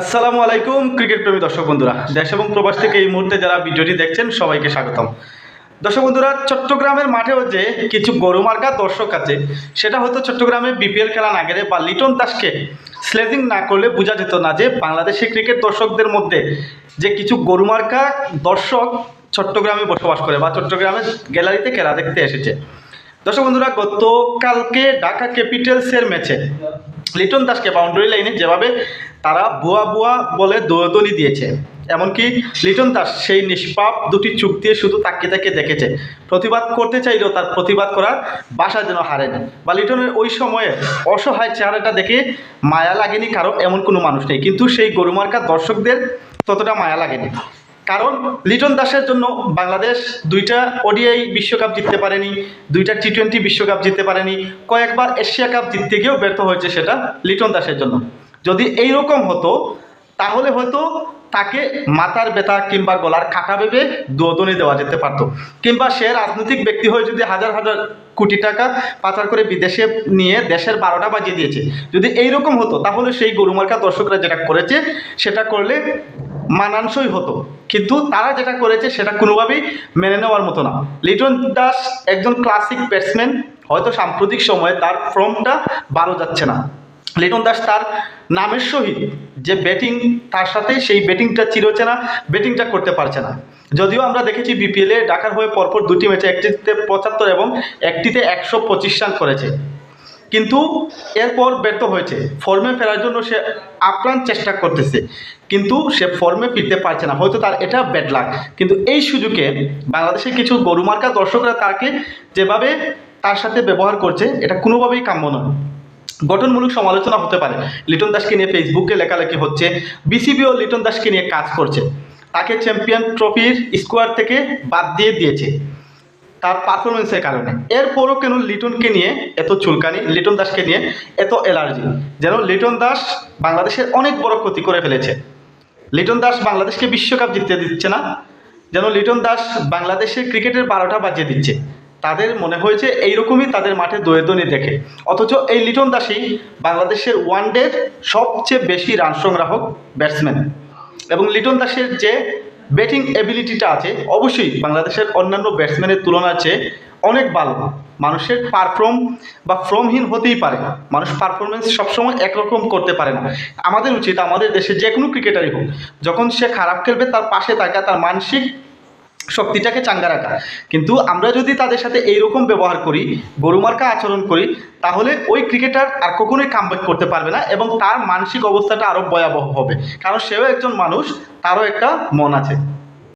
আসসালামু আলাইকুম, ক্রিকেট প্রেমী দর্শক বন্ধুরা। দেশ এবং প্রবাস থেকে এই মুহূর্তে যারা ভিডিওটি দেখছেন, সবাইকে স্বাগতম। দর্শক বন্ধুরা, চট্টগ্রামের মাঠেও যে কিছু গরু মার্কা দর্শক আছে, সেটা হয়তো চট্টগ্রামে বিপিএল খেলা না গেলে বা লিটন দাসকে স্লেজিং না করলে বোঝা যেত না যে বাংলাদেশি ক্রিকেট দর্শকদের মধ্যে যে কিছু গরু মার্কা দর্শক চট্টগ্রামে বসবাস করে বা চট্টগ্রামের গ্যালারিতে খেলা দেখতে এসেছে। দর্শক বন্ধুরা, গতকালকে ঢাকা ক্যাপিটালসের ম্যাচে লিটন দাসকে বাউন্ডারি লাইনে যেভাবে তারা বুয়া বুয়া বলে দৌড়দৌড়ি দিয়েছে, এমনকি লিটন দাস সেই নিষ্পাপ দুটি চুপ দিয়ে শুধু তাকিয়ে তাকিয়ে দেখেছে। প্রতিবাদ করতে চাইলেও তার প্রতিবাদ করার বাসা যেন হারেনি বা লিটনের ওই সময়ে অসহায় চেহারাটা দেখে মায়া লাগেনি কারও এমন কোনো মানুষ নেই। কিন্তু সেই গরুমার্কা দর্শকদের ততটা মায়া লাগেনি। কারণ লিটন দাসের জন্য বাংলাদেশ দুইটা ওডিআই বিশ্বকাপ জিততে পারেনি, দুইটা টি টোয়েন্টি বিশ্বকাপ জিততে পারেনি, কয়েকবার এশিয়া কাপ জিততে গিয়েও ব্যর্থ হয়েছে সেটা লিটন দাসের জন্য। যদি এইরকম হতো, তাহলে হয়তো তাকে মাথার ব্যথা কিংবা গলার কাটা ভেবে দোদনি দেওয়া যেতে পারতো। কিংবা সে রাজনৈতিক ব্যক্তি হয়ে যদি হাজার হাজার কোটি টাকা পাচার করে বিদেশে নিয়ে দেশের বারোটা বাজিয়ে দিয়েছে। যদি এই রকম হতো, তাহলে সেই গরুমার্কা দর্শকরা যেটা করেছে, সেটা করলে মানানসই হতো। কিন্তু তারা যেটা করেছে, সেটা কোনোভাবেই মেনে নেওয়ার মতো না। লিটন দাস একজন ক্লাসিক ব্যাটসম্যান হয়তো সাম্প্রতিক সময়ে তার ফর্মটা বারো যাচ্ছে না। লিটন দাস তার নামের সহিত যে ব্যাটিং তার সাথে সেই ব্যাটিংটা চিরচেনা ব্যাটিংটা করতে পারছে না। যদিও আমরা দেখেছি বিপিএলে ঢাকার হয়ে পরপর দুটি ম্যাচে একটিতে পঁচাত্তর এবং একটিতে একশো পঁচিশ রান করেছে। কিন্তু এরপর ব্যর্থ হয়েছে। ফর্মে ফেরার জন্য সে আপ্রাণ চেষ্টা করতেছে। কিন্তু সে ফর্মে ফিরতে পারছে না। হয়তো তার এটা ব্যাড লাক কিন্তু এই সুযোগে বাংলাদেশের কিছু গরুমার্কা দর্শকরা তাকে যেভাবে তার সাথে ব্যবহার করছে, এটা কোনোভাবেই কাম্য নয়। গঠনমূলক সমালোচনা হতে পারে। লিটন দাসকে নিয়ে ফেসবুকে লেখালেখি হচ্ছে বিসিবিও লিটন দাসকে নিয়ে কাজ করছে। তাকে চ্যাম্পিয়ন ট্রফির স্কোয়ার থেকে বাদ দিয়ে দিয়েছে তার পারফরমেন্সের কারণে। এরপরও কেন লিটনকে নিয়ে এত চুলকানি, লিটন দাসকে নিয়ে এত অ্যালার্জি যেন লিটন দাস বাংলাদেশের অনেক বড় ক্ষতি করে ফেলেছে। লিটন দাস বাংলাদেশকে বিশ্বকাপ জিততে দিচ্ছে না। যেন লিটন দাস বাংলাদেশের ক্রিকেটের বারোটা বাজিয়ে দিচ্ছে। তাদের মনে হয়েছে এইরকমই তাদের মাঠে দয়ে দেখে। অথচ এই লিটন দাসই বাংলাদেশের ওয়ানডের সবচেয়ে বেশি রান সংগ্রাহক ব্যাটসম্যান এবং লিটন দাসের যে ব্যাটিং এবিলিটিটা আছে, অবশ্যই বাংলাদেশের অন্যান্য ব্যাটসম্যানের তুলনার চেয়ে অনেক ভালো। মানুষের পারফর্ম বা ফর্মহীন হতেই পারে। মানুষ পারফরমেন্স সবসময় একরকম করতে পারে না। আমাদের উচিত, আমাদের দেশে যে কোনো ক্রিকেটারই হোক, যখন সে খারাপ খেলবে, তার পাশে থাকা, তার মানসিক শক্তিটাকে চাঙ্গা রাখা। কিন্তু আমরা যদি তাদের সাথে এইরকম ব্যবহার করি গরুমার্কা আচরণ করি, তাহলে ওই ক্রিকেটার আর কখনোই কামব্যাক করতে পারবে না এবং তার মানসিক অবস্থাটা আরও ভয়াবহ হবে। কারণ সেও একজন মানুষ, তারও একটা মন আছে।